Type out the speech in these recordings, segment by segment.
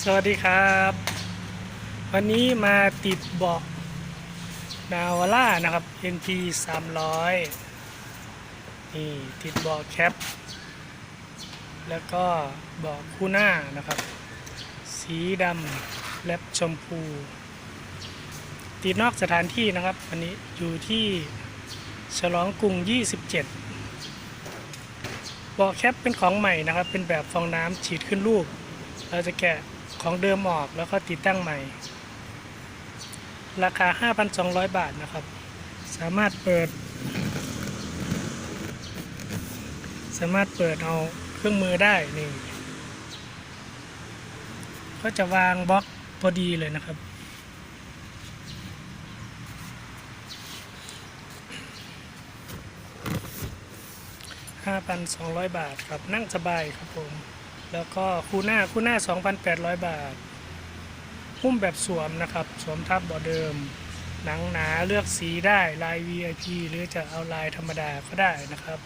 สวัสดีครับ วันนี้มาติดเบาะนาวาร่านะครับ NP 300นี่ติดเบาะแคป แล้วก็เบาะคู่หน้านะครับ สีดำและชมพู ติดนอกสถานที่นะครับ วันนี้อยู่ที่ฉลองกรุง 27เบาะแคปเป็นของใหม่นะครับ เป็นแบบฟองน้ำฉีดขึ้นลูกเราจะแกะ ของเดิมออกแล้วก็ติดตั้งใหม่ ราคา 5,200 บาทนะครับ สามารถเปิด สามารถเปิดเอาเครื่องมือได้นี่ก็จะวางบล็อกพอดีเลยนะครับ 5,200 บาทครับนั่งสบายครับผม แล้วก็คู่หน้าคู่หน้า 2,800 บาท หุ้มแบบสวมนะครับ สวมทับบาะเดิม หนังหนาเลือกสีได้ลาย VIP หรือจะเอาลายธรรมดาก็ได้นะครับ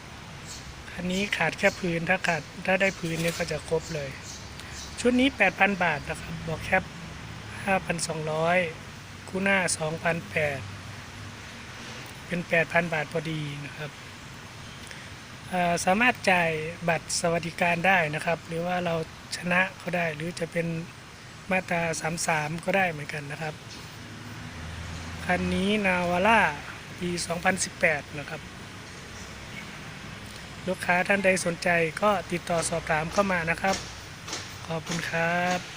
คันนี้ขาดแค่พื้นถ้าขาดถ้าได้พื้นเนี่ยก็จะครบเลย ชุดนี้ 8,000 บาทนะครับบอกแคป5,200 คู่หน้า 2,800 เป็น 8,000 บาทพอดีนะครับ สามารถจ่ายบัตรสวัสดิการได้นะครับ หรือว่าเราชนะก็ได้ หรือจะเป็นมาตรา 33 ก็ได้เหมือนกันนะครับ คันนี้นาวาร่าปี 2018 นะครับ ลูกค้าท่านใดสนใจก็ติดต่อสอบถามเข้ามานะครับ ขอบคุณครับ